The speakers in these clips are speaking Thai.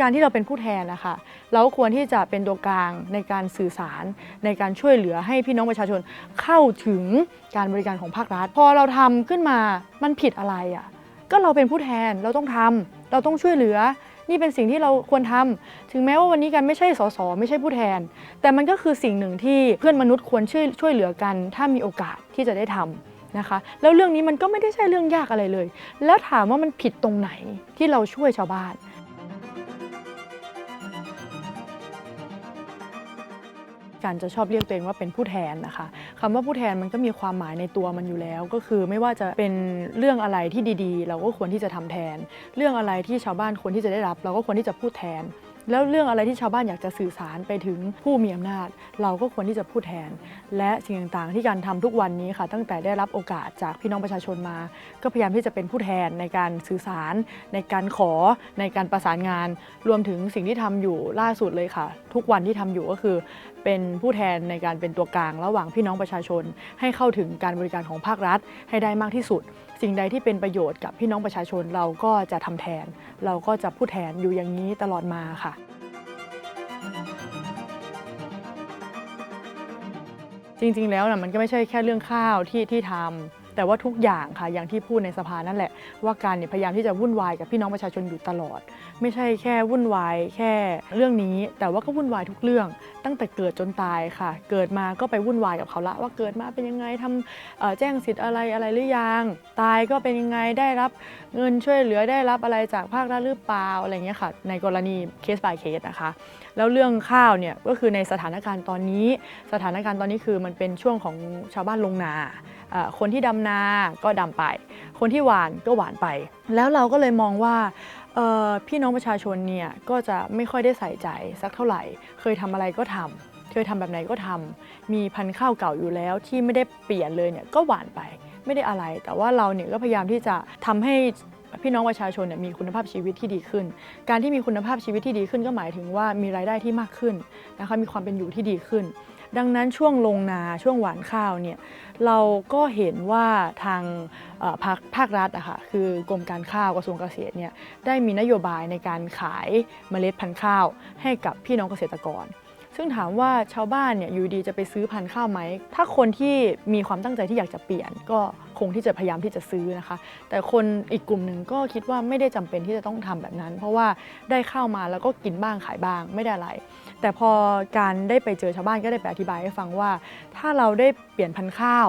การที่เราเป็นผู้แทนนะคะเราควรที่จะเป็นตัวกลางในการสื่อสารในการช่วยเหลือให้พี่น้องประชาชนเข้าถึงการบริการของภาครัฐ พอเราทำขึ้นมามันผิดอะไรอะ่ะก็เราเป็นผู้แทนเราต้องทำเราต้องช่วยเหลือ นี่เป็นสิ่งที่เราควรทำถึงแม้ว่าวันนี้กันไม่ใช่สสไม่ใช่ผู้แทน แต่มันก็คือสิ่งหนึ่งที่เพื่อนมนุษย์ควรช่วยช่วยเหลือกัน ถ้ามีโอกาสที่จะได้ทำนะคะแล้วเรื่องนี้มันก็ไม่ได้ใช่เรื่องยากอะไรเลย แล้วถามว่ามันผิดตรงไหนที่เราช่วยชาวบ้าน การจะชอบเรียกตัวเองว่าเป็นผู้แทนนะคะคำว่าผู้แทนมันก็มีความหมายในตัวมันอยู่แล้ว ก็คือไม่ว่าจะเป็นเรื่องอะไรที่ดีๆ เราก็ควรที่จะทำแทน เรื่องอะไรที่ชาวบ้านควรที่จะได้รับ เราก็ควรที่จะพูดแทน แล้วเรื่องอะไรที่ชาวบ้านอยากจะสื่อสารไปถึงผู้มีอำนาจ เราก็ควรที่จะพูดแทน และสิ่งต่างๆ ที่การทำทุกวันนี้ค่ะ ตั้งแต่ได้รับโอกาสจากพี่น้องประชาชนมา ก็พยายามที่จะเป็นผู้แทนในการสื่อสาร ในการขอ ในการประสานงาน รวมถึงสิ่งที่ทำอยู่ล่าสุดเลยค่ะ ทุกวันที่ทำอยู่ก็คือ เป็นผู้แทนในการเป็นตัวกลางระหว่างพี่น้องประชาชน ให้เข้าถึงการบริการของภาครัฐให้ได้มากที่สุด สิ่งใดที่เป็นประโยชน์กับพี่น้องประชาชนเราก็จะทำแทน เราก็จะพูดแทนอยู่อย่างนี้ตลอดมาค่ะ จริงๆแล้วนะมันก็ไม่ใช่แค่เรื่องข้าวที่ที่ทำ แต่ว่าทุกอย่างค่ะอย่างที่พูดในสภานั่นแหละ ว่าการเนี่ยพยายามที่จะวุ่นวายกับพี่น้องประชาชนอยู่ตลอด ไม่ใช่แค่วุ่นวายแค่เรื่องนี้ แต่ว่าก็วุ่นวายทุกเรื่อง ตั้งแต่เกิดจนตายค่ะ เกิดมาก็ไปวุ่นวายกับเขาละ ว่าเกิดมาเป็นยังไงทำแจ้งสิทธิ์อะไรอะไรหรือยัง ตายก็เป็นยังไงได้รับเงินช่วยเหลือได้รับอะไรจากภาครัฐหรือเปล่าอะไรเงี้ยค่ะ ในกรณีเคส by เคสนะคะ แล้วเรื่องข้าวเนี่ยก็คือในสถานการณ์ตอนนี้ สถานการณ์ตอนนี้คือมันเป็นช่วงของชาวบ้านลงนา คนที่ดำนาก็ดำไป คนที่หวานก็หวานไป แล้วเราก็เลยมองว่าพี่น้องประชาชนเนี่ยก็จะไม่ค่อยได้ใส่ใจสักเท่าไหร่ เคยทำอะไรก็ทำเคยทำแบบไหนก็ทำมีพันธุ์ข้าวเก่าอยู่แล้วที่ไม่ได้เปลี่ยนเลยเนี่ยก็หวานไปไม่ได้อะไร แต่ว่าเราเนี่ยก็พยายามที่จะทำให้ พี่น้องประชาชนเนี่ยมีคุณภาพชีวิตที่ดีขึ้น การที่มีคุณภาพชีวิตที่ดีขึ้นก็หมายถึงว่ามีรายได้ที่มากขึ้นนะคะมีความเป็นอยู่ที่ดีขึ้น ดังนั้นช่วงลงนาช่วงหวานข้าวเนี่ยเราก็เห็นว่าทางภาคภาครัฐอะค่ะคือกรมการข้าวกระทรวงเกษตรเนี่ยได้มีนโยบายในการขายเมล็ดพันธุ์ข้าว ให้กับพี่น้องเกษตรกร ซึ่งถามว่าชาวบ้านเนี่ยอยู่ดีจะไปซื้อพันธุ์ข้าวไหม ถ้าคนที่มีความตั้งใจที่อยากจะเปลี่ยน ก็คงที่จะพยายามที่จะซื้อนะคะ แต่คนอีกกลุ่มหนึ่งก็คิดว่าไม่ได้จำเป็นที่จะต้องทำแบบนั้น เพราะว่าได้ข้าวมาแล้วก็กินบ้างขายบ้างไม่ได้อะไร แต่พอการได้ไปเจอชาวบ้านก็ได้ไปอธิบายให้ฟังว่า ถ้าเราได้เปลี่ยนพันธุ์ข้าว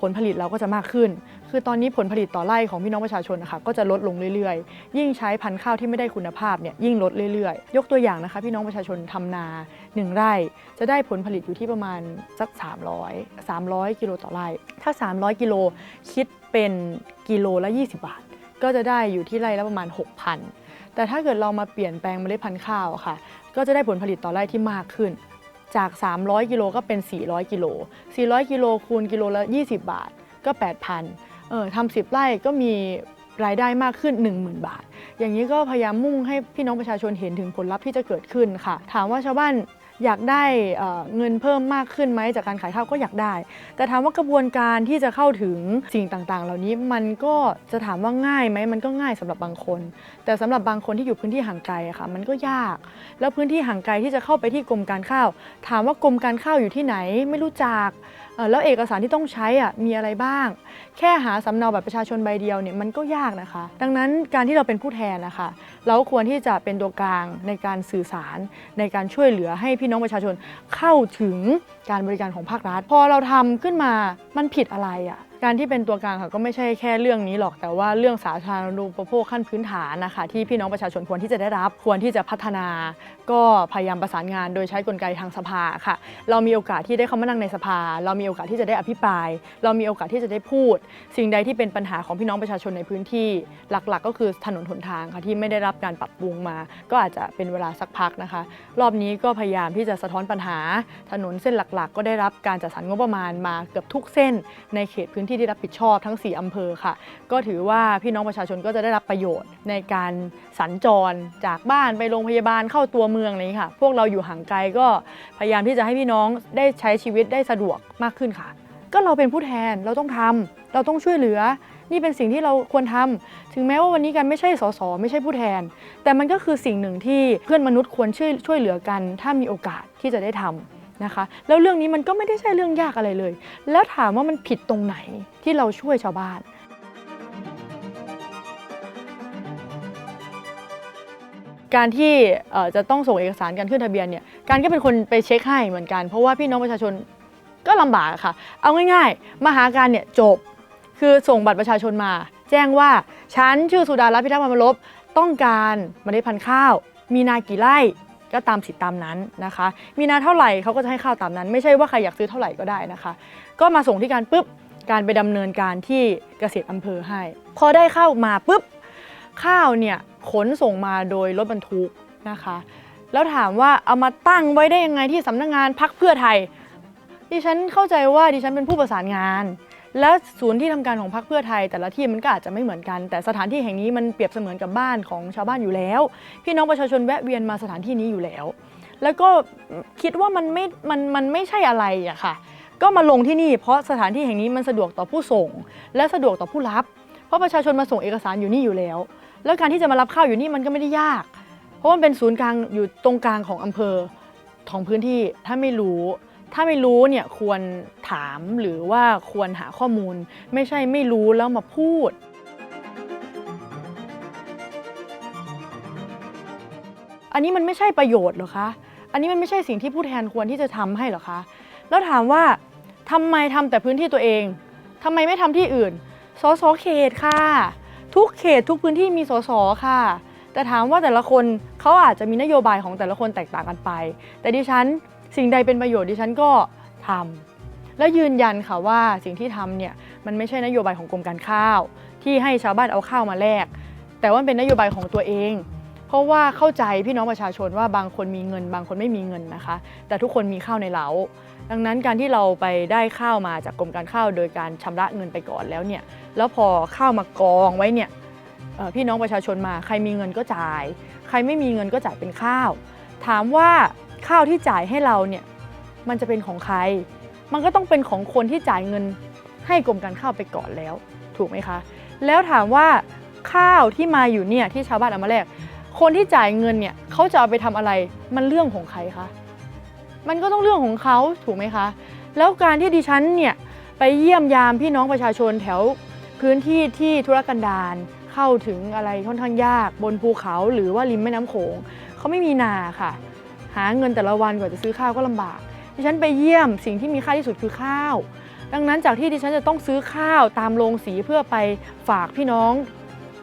ผลผลิตเราก็จะมากขึ้น คือตอนนี้ผลผลิตต่อไร่ของพี่น้องประชาชนนะคะก็จะลดลงเรื่อยๆ ยิ่งใช้พันธุ์ข้าวที่ไม่ได้คุณภาพเนี่ยยิ่งลดเรื่อยๆ ยกตัวอย่างนะคะ พี่น้องประชาชนทำนาหนึ่งไร่ จะได้ผลผลิตอยู่ที่ประมาณสัก 300 300 กิโลต่อไร่ ถ้า 300 กิโลคิดเป็นกิโลละ 20 บาท ก็จะได้อยู่ที่ไร่ละประมาณ 6,000 แต่ถ้าเกิดเรามาเปลี่ยนแปลงเมล็ดพันธุ์ข้าวะค่ะ ก็จะได้ผลผลิตต่อไร่ที่มากขึ้น จาก 300 กิโลก็เป็น 400 กิโล 400 กิโลคูณกิโลละ 20 บาท ก็ 8,000 เออทำ10ไร่ก็มีรายได้มากขึ้น 10,000 บาท อย่างนี้ก็พยายามมุ่งให้พี่น้องประชาชนเห็นถึงผลลัพธ์ที่จะเกิดขึ้นค่ะ ถามว่าชาวบ้านอยากได้เเงินเพิ่มมากขึ้นไหมจากการขายข้าวก็อยากได้ แต่ถามว่ากระบวนการที่จะเข้าถึงสิ่งต่างๆ เหล่านี้มันก็จะถามว่าง่ายไหมมันก็ง่ายสำหรับบางคน แต่สำหรับบางคนที่อยู่พื้นที่ห่างไกลค่ะ มันก็ยาก แล้วพื้นที่ห่างไกลที่จะเข้าไปที่กรมการข้าว ถามว่ากรมการข้าวอยู่ที่ไหนไม่รู้จัก แล้วเอกสารที่ต้องใช้อะมีอะไรบ้าง แค่หาสำเนาบัตรประชาชนใบเดียวเนี่ยมันก็ยากนะคะ ดังนั้นการที่เราเป็นผู้แทนนะคะ เราควรที่จะเป็นตัวกลางในการสื่อสารในการช่วยเหลือให้พี่น้องประชาชนเข้าถึงการบริการของภาครัฐ พอเราทำขึ้นมามันผิดอะไรอะ การที่เป็นตัวกลางค่ะก็ไม่ใช่แค่เรื่องนี้หรอกแต่ว่าเรื่องสาธารณูปโภคขั้นพื้นฐานนะคะที่พี่น้องประชาชนควรที่จะได้รับควรที่จะพัฒนา ก็พยายามประสานงานโดยใช้กลไกทางสภาค่ะ เรามีโอกาสที่ได้เข้ามานั่งในสภา เรามีโอกาสที่จะได้อภิปราย เรามีโอกาสที่จะได้พูด สิ่งใดที่เป็นปัญหาของพี่น้องประชาชนในพื้นที่ หลักๆ ก็คือถนนหนทางค่ะที่ไม่ได้รับการปรับปรุงมา ก็อาจจะเป็นเวลาสักพักนะคะ รอบนี้ก็พยายามที่จะสะท้อนปัญหา ถนนเส้นหลักๆ ก็ได้รับการจัดสรรงบประมาณมาเกือบทุกเส้นในเขตพื้นที่ที่รับผิดชอบทั้ง 4 อำเภอค่ะ ก็ถือว่าพี่น้องประชาชนก็จะได้รับประโยชน์ในการสัญจรจากบ้านไปโรงพยาบาลเข้าตัวเมืองอะไรอย่างนี้ค่ะ พวกเราอยู่ห่างไกลก็พยายามที่จะให้พี่น้องได้ใช้ชีวิตได้สะดวกมากขึ้นค่ะ ก็เราเป็นผู้แทนเราต้องทำเราต้องช่วยเหลือ นี่เป็นสิ่งที่เราควรทำถึงแม้ว่าวันนี้กันไม่ใช่สสไม่ใช่ผู้แทน แต่มันก็คือสิ่งหนึ่งที่เพื่อนมนุษย์ควรช่วยช่วยเหลือกัน ถ้ามีโอกาสที่จะได้ทำ นะคะ แล้วเรื่องนี้มันก็ไม่ได้ใช่เรื่องยากอะไรเลย แล้วถามว่ามันผิดตรงไหนที่เราช่วยชาวบ้านการที่จะต้องส่งเอกสารการขึ้นทะเบียนเนี่ย การก็เป็นคนไปเช็คให้เหมือนกัน เพราะว่าพี่น้องประชาชนก็ลำบากค่ะ เอาง่ายๆมาหาการเนี่ยจบ คือส่งบัตรประชาชนมา แจ้งว่าฉันชื่อสุดารัตน์พิทักษ์พันลบต้องการเมล็ดพันธุ์ข้าว มีนากี่ไร่ ก็ตามสิทธิ์ตามนั้นนะคะ มีนาเท่าไหร่เขาก็จะให้ข้าวตามนั้น ไม่ใช่ว่าใครอยากซื้อเท่าไหร่ก็ได้นะคะ ก็มาส่งที่การปุ๊บการไปดำเนินการที่เกษตรอำเภอให้ พอได้ข้าวมาปุ๊บข้าวเนี่ยขนส่งมาโดยรถบรรทุกนะคะ แล้วถามว่าเอามาตั้งไว้ได้ยังไงที่สำนักงานพักเพื่อไทยดิฉันเข้าใจว่าดิฉันเป็นผู้ประสานงาน และศูนย์ที่ทำการของพรรคเพื่อไทย แต่ละที่มันก็อาจจะไม่เหมือนกัน แต่สถานที่แห่งนี้มันเปรียบเสมือนกับบ้านของชาวบ้านอยู่แล้ว พี่น้องประชาชนแวะเวียนมาสถานที่นี้อยู่แล้ว แล้วก็คิดว่ามันไม่มันมันไม่ใช่อะไรอะค่ะ ก็มาลงที่นี่เพราะสถานที่แห่งนี้มันสะดวกต่อผู้ส่ง และสะดวกต่อผู้รับ เพราะประชาชนมาส่งเอกสารอยู่นี่อยู่แล้ว แล้วการที่จะมารับข้าวอยู่นี่มันก็ไม่ได้ยาก เพราะมันเป็นศูนย์กลางอยู่ตรงกลางของอำเภอของพื้นที่ถ้าไม่รู้ ถ้าไม่รู้เนี่ยควรถามหรือว่าควรหาข้อมูล ไม่ใช่ไม่รู้แล้วมาพูด อันนี้มันไม่ใช่ประโยชน์หรอคะอันนี้มันไม่ใช่สิ่งที่ผู้แทนควรที่จะทำให้หรอคะแล้วถามว่าทำไมทำแต่พื้นที่ตัวเองทำไมไม่ทำที่อื่นสสเขตค่ะ ทุกเขตทุกพื้นที่มีสสค่ะ แต่ถามว่าแต่ละคนเขาอาจจะมีนโยบายของแต่ละคนแตกต่างกันไป แต่ดิฉัน สิ่งใดเป็นประโยชน์ดิฉันก็ทำและยืนยันค่ะว่าสิ่งที่ทำเนี่ยมันไม่ใช่นโยบายของกรมการข้าว ที่ให้ชาวบ้านเอาข้าวมาแลกแต่ว่าเป็นนโยบายของตัวเอง เพราะว่าเข้าใจพี่น้องประชาชนว่าบางคนมีเงิน บางคนไม่มีเงินนะคะ แต่ทุกคนมีข้าวในเหลาดังนั้นการที่เราไปได้ข้าวมาจากกรมการข้าว โดยการชำระเงินไปก่อนแล้วเนี่ยแล้วพอข้าวมากองไว้เนี่ยพี่น้องประชาชนมาใครมีเงินก็จ่าย ใครไม่มีเงินก็จ่ายเป็นข้าว ถามว่า ข้าวที่จ่ายให้เราเนี่ยมันจะเป็นของใคร มันก็ต้องเป็นของคนที่จ่ายเงินให้กรมการข้าวไปก่อนแล้ว ถูกไหมคะ แล้วถามว่าข้าวที่มาอยู่เนี่ยที่ชาวบ้านเอามาแลกคนที่จ่ายเงินเนี่ยเขาจะเอาไปทำอะไรมันเรื่องของใครคะมันก็ต้องเรื่องของเขาถูกไหมคะ แล้วการที่ดิฉันเนี่ยไปเยี่ยมยามพี่น้องประชาชนแถวพื้นที่ที่ธุรกันดารเข้าถึงอะไรค่อนข้างยากบนภูเขาหรือว่าริมแม่น้ำโขงเขาไม่มีนาค่ะ หาเงินแต่ละวันกว่าจะซื้อข้าวก็ลำบาก ดิฉันไปเยี่ยมสิ่งที่มีค่าที่สุดคือข้าว ดังนั้นจากที่ดิฉันจะต้องซื้อข้าวตามโรงสีเพื่อไปฝากพี่น้อง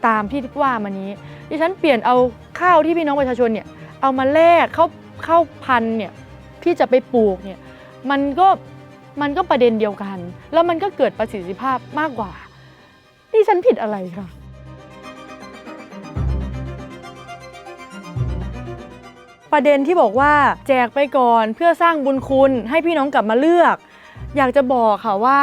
ตามที่ว่ามานี้ ดิฉันเปลี่ยนเอาข้าวที่พี่น้องประชาชนเนี่ยเอามาแลกเข้าเข้าพันเนี่ยที่จะไปปลูกเนี่ยมันก็มันก็ประเด็นเดียวกัน แล้วมันก็เกิดประสิทธิภาพมากกว่า ดิฉันผิดอะไรคะ ประเด็นที่บอกว่าแจกไปก่อนเพื่อสร้างบุญคุณให้พี่น้องกลับมาเลือก อยากจะบอกค่ะว่า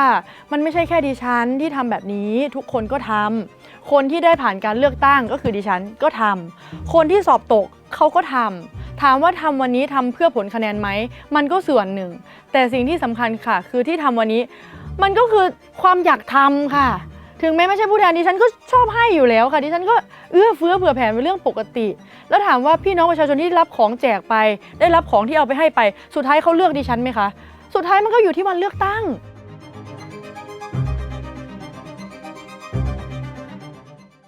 มันไม่ใช่แค่ดิฉันที่ทำแบบนี้ ทุกคนก็ทำคนที่ได้ผ่านการเลือกตั้งก็คือดิฉันก็ทำคนที่สอบตกเขาก็ทำถามว่าทำวันนี้ทำเพื่อผลคะแนนไหม มันก็ส่วนหนึ่ง แต่สิ่งที่สำคัญค่ะ คือที่ทำวันนี้ มันก็คือความอยากทำค่ะ ถึงแม้ไม่ใช่ผู้แทนดิฉันก็ชอบให้อยู่แล้วค่ะดิฉันก็เอื้อเฟื้อเผื่อแผ่เป็นเรื่องปกติ แล้วถามว่าพี่น้องประชาชนที่รับของแจกไป ได้รับของที่เอาไปให้ไป สุดท้ายเขาเลือกดิฉันไหมคะสุดท้ายมันก็อยู่ที่วันเลือกตั้ง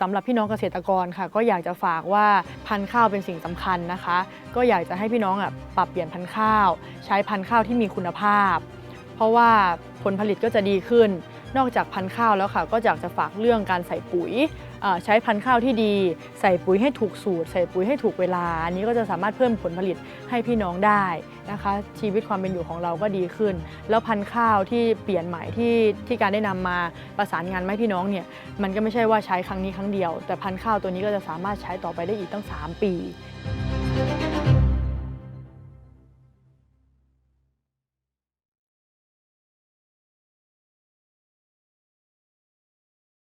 สำหรับพี่น้องเกษตรกรค่ะ ก็อยากจะฝากว่าพันธุ์ข้าวเป็นสิ่งสำคัญนะคะ ก็อยากจะให้พี่น้องอะปรับเปลี่ยนพันธุ์ข้าว ใช้พันธุ์ข้าวที่มีคุณภาพ เพราะว่าผลผลิตก็จะดีขึ้น นอกจากพันธุ์ข้าวแล้วค่ะ ก็อยากจะฝากเรื่องการใส่ปุ๋ยใช้พันธุ์ข้าวที่ดี ใส่ปุ๋ยให้ถูกสูตร ใส่ปุ๋ยให้ถูกเวลา อันนี้ก็จะสามารถเพิ่มผลผลิตให้พี่น้องได้นะคะ ชีวิตความเป็นอยู่ของเราก็ดีขึ้น แล้วพันธุ์ข้าวที่เปลี่ยนใหม่ที่ที่การได้นำมาประสานงานมาให้พี่น้องเนี่ยมันก็ไม่ใช่ว่าใช้ครั้งนี้ครั้งเดียว แต่พันธุ์ข้าวตัวนี้ก็จะสามารถใช้ต่อไปได้อีกตั้ง 3 ปี